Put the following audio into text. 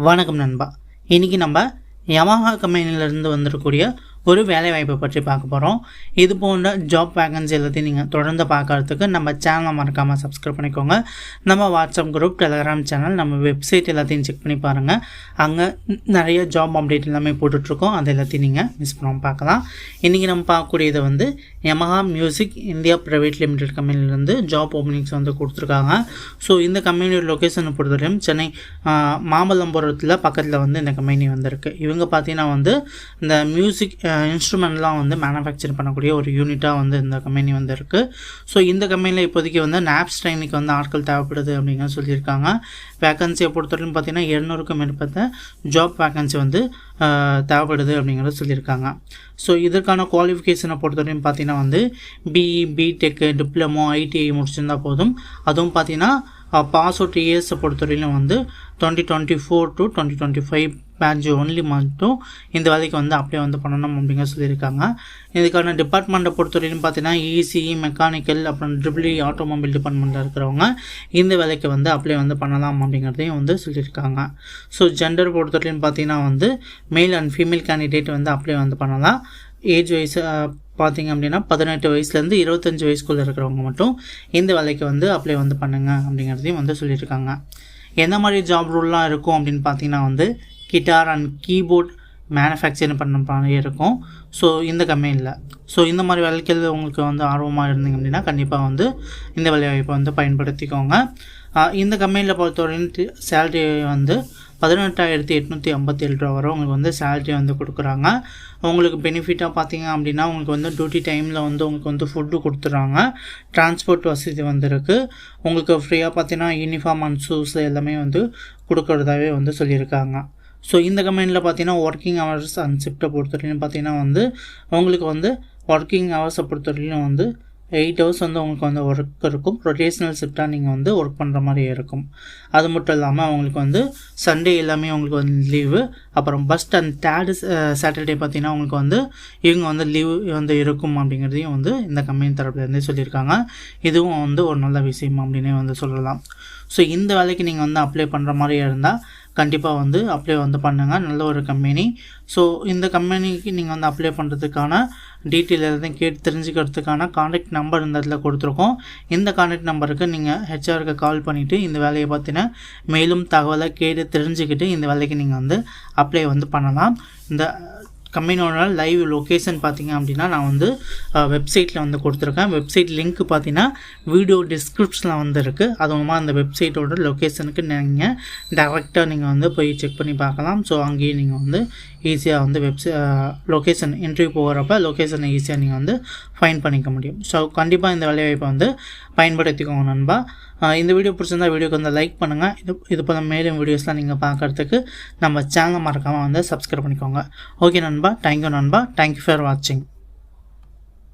வணக்கம் நண்பா. இன்றைக்கி நம்ம யமஹா கம்பெனிலேருந்து வந்துடக்கூடிய ஒரு வேலைவாய்ப்பை பற்றி பார்க்க போகிறோம் இது போன்ற ஜாப் வேகன்சி எல்லாத்தையும் நீங்கள் தொடர்ந்து பார்க்கறதுக்கு நம்ம சேனலை மறக்காமல் சப்ஸ்கிரைப் பண்ணிக்கோங்க. நம்ம வாட்ஸ்அப் குரூப் டெலகிராம் சேனல் நம்ம வெப்சைட் எல்லாத்தையும் செக் பண்ணி பாருங்கள் அங்கே நிறைய ஜாப் அப்டேட் எல்லாமே போட்டுட்ருக்கோம். அது எல்லாத்தையும் நீங்கள் மிஸ் பண்ணாமல் பார்க்கலாம். இன்றைக்கி நம்ம பார்க்கக்கூடியது வந்து Yamaha Music India Private Limited கம்பெனிலேருந்து ஜாப் ஓப்பனிங்ஸ் வந்து கொடுத்துருக்காங்க. ஸோ இந்த கம்பெனியோட லொக்கேஷனை பொறுத்தவரையும் சென்னை மாமல்லபுரத்தில் பக்கத்தில் வந்து இந்த கம்பெனி வந்திருக்கு. இவங்க பார்த்தீங்கன்னா வந்து இந்த மியூசிக் இன்ஸ்ட்ருமெண்ட்லாம் வந்து மேனுஃபேக்சர் பண்ணக்கூடிய ஒரு யூனிட்டாக வந்து இந்த கம்பெனி வந்து இருக்குது ஸோ இந்த கம்பெனியில் இப்போதைக்கு வந்து நாப்ஸ் ட்ரைனிக்கு வந்து ஆட்கள் தேவைப்படுது அப்படின்னு சொல்லியிருக்காங்க. வேக்கன்சியை பொறுத்தவரைக்கும் பார்த்தீங்கன்னா இரநூறுக்கும் மேற்பட்ட ஜாப் வேக்கன்சி வந்து தேவைப்படுது அப்படிங்கிறத சொல்லியிருக்காங்க. ஸோ இதற்கான குவாலிஃபிகேஷனை பொறுத்தவரையும் பார்த்தீங்கன்னா வந்து பிஇ பிடெக்கு டிப்ளமோ ஐடிஐ முடிச்சிருந்தால் போதும். அதுவும் பார்த்தீங்கன்னா பாஸ் அவுட் இயர்ஸை பொறுத்தவரையிலும் வந்து twenty twenty four to twenty twenty five batch only மட்டும் இந்த வேலைக்கு வந்து அப்ளை வந்து பண்ணணும் அப்படிங்கிற சொல்லியிருக்காங்க. இதுக்கான டிபார்ட்மெண்ட்டை பொறுத்தவரையிலும் பார்த்தீங்கன்னா இசிஇ மெக்கானிக்கல் அப்புறம் ட்ரிபிளி ஆட்டோமொபைல் டிபார்ட்மெண்ட்டில் இருக்கிறவங்க இந்த வேலைக்கு வந்து அப்ளை வந்து பண்ணலாம் அப்படிங்கிறதையும் வந்து சொல்லியிருக்காங்க. ஸோ ஜெண்டர் பொறுத்தவரையிலும் பார்த்தீங்கன்னா வந்து மேல் அண்ட் ஃபீமேல் கேண்டிடேட் வந்து அப்ளை வந்து பண்ணலாம். ஏஜ் வைஸ் பார்த்தீங்க அப்படின்னா பதினெட்டு வயசுலேருந்து இருபத்தஞ்சி வயசுக்குள்ளே இருக்கிறவங்க மட்டும் இந்த வேலைக்கு வந்து அப்ளை வந்து பண்ணுங்க அப்படிங்கிறதையும் வந்து சொல்லியிருக்காங்க. எந்த மாதிரி ஜாப் ரூல்லாம் இருக்கும் அப்படின்னு பார்த்தீங்கன்னா வந்து கிட்டார் அண்ட் கீபோர்ட் மேனுஃபேக்சரிங் பண்ண மாதிரி இருக்கும். ஸோ இந்த கம்பெனியில் ஸோ இந்த மாதிரி வேலைகள் உங்களுக்கு வந்து ஆர்வமாக இருந்தீங்க அப்படின்னா கண்டிப்பாக வந்து இந்த வேலைவாய்ப்பை வந்து பயன்படுத்திக்கோங்க. இந்த கம்பெனியில் பொறுத்தவரையும் சேலரி வந்து பதினெட்டாயிரத்தி எட்நூற்றி ஐம்பத்தி ஏழு ரூபா வரை உங்களுக்கு வந்து சேலரி வந்து கொடுக்குறாங்க. உங்களுக்கு பெனிஃபிட்டாக பார்த்தீங்க அப்படின்னா உங்களுக்கு வந்து டியூட்டி டைமில் வந்து உங்களுக்கு வந்து ஃபுட்டு கொடுத்துட்றாங்க டிரான்ஸ்போர்ட் வசதி வந்துருக்கு உங்களுக்கு ஃப்ரீயாக பார்த்தீங்கன்னா யூனிஃபார்ம் அண்ட் ஷூஸ் எல்லாமே வந்து கொடுக்குறதாவே வந்து சொல்லியிருக்காங்க. ஸோ இந்த கம்பெனியில் பார்த்தீங்கன்னா ஒர்க்கிங் ஹவர்ஸ் அண்ட் ஷிஃப்ட்டை பொறுத்தவரையிலும் பார்த்தீங்கன்னா வந்து உங்களுக்கு வந்து ஒர்க்கிங் ஹவர்ஸை பொறுத்தவரையிலும் வந்து எயிட் ஹவர்ஸ் வந்து உங்களுக்கு வந்து ஒர்க் இருக்கும். ரொட்டேஷ்னல் ஷிஃப்டாக நீங்கள் வந்து ஒர்க் பண்ணுற மாதிரி இருக்கும். அது மட்டும் இல்லாமல் அவங்களுக்கு வந்து சண்டே எல்லாமே உங்களுக்கு வந்து லீவு அப்புறம் பஸ்ட் அண்ட் தேர்டு சாட்டர்டே பார்த்தீங்கன்னா உங்களுக்கு வந்து இவங்க வந்து லீவு வந்து இருக்கும் அப்படிங்கிறதையும் வந்து இந்த கம்பெனி தரப்புலேருந்தே சொல்லியிருக்காங்க. இதுவும் வந்து ஒரு நல்ல விஷயம் அப்படின்னே வந்து சொல்லலாம். ஸோ இந்த வேலைக்கு நீங்கள் வந்து அப்ளை பண்ணுற மாதிரி இருந்தால் கண்டிப்பாக வந்து அப்ளை வந்து பண்ணுங்கள் நல்ல ஒரு கம்பெனி ஸோ இந்த கம்பெனிக்கு நீங்கள் வந்து அப்ளை பண்ணுறதுக்கான டீட்டெயில் எதாவது கேட்டு தெரிஞ்சுக்கிறதுக்கான கான்டாக்ட் நம்பர் இந்த இடத்துல கொடுத்துருக்கோம். இந்த கான்டாக்ட் நம்பருக்கு நீங்கள் ஹெச்ஆருக்கு கால் பண்ணிவிட்டு இந்த வேலையை பற்றின மேலும் தகவலை கேட்டு தெரிஞ்சுக்கிட்டு இந்த வேலைக்கு நீங்கள் வந்து அப்ளை வந்து பண்ணலாம். இந்த கம்பெனியோட லைவ் லொக்கேஷன் பார்த்தீங்க அப்படின்னா நான் வந்து வெப்சைட்டில் வந்து கொடுத்துருக்கேன். வெப்சைட் லிங்க் பார்த்தீங்கன்னா வீடியோ டிஸ்கிரிப்ஷனில் வந்து இருக்குது அது மூலமாக அந்த வெப்சைட்டோட லொக்கேஷனுக்கு நீங்கள் டேரெக்டாக நீங்கள் வந்து போய் செக் பண்ணி பார்க்கலாம். ஸோ அங்கேயே நீங்கள் வந்து ஈஸியாக வந்து வெப்சை லொக்கேஷன் இன்டர்வியூ போகிறப்ப லொக்கேஷனை ஈஸியாக நீங்கள் வந்து ஃபைன் பண்ணிக்க முடியும். ஸோ கண்டிப்பாக இந்த வேலைவாய்ப்பை வந்து பயன்படுத்திக்கோங்க நண்பா. Uh, இந்த வீடியோ பிடிச்சிருந்தா வீடியோக்கு வந்து லைக் பண்ணுங்கள் இது இது போல் மேலும் வீடியோஸ்லாம் நீங்கள் பார்க்குறதுக்கு நம்ம சேனலை மறக்காமல் வந்து சப்ஸ்கிரைப் பண்ணிக்கோங்க. ஓகே நண்பா. தேங்க்யூ நண்பா. தேங்க்யூ ஃபார் வாட்சிங்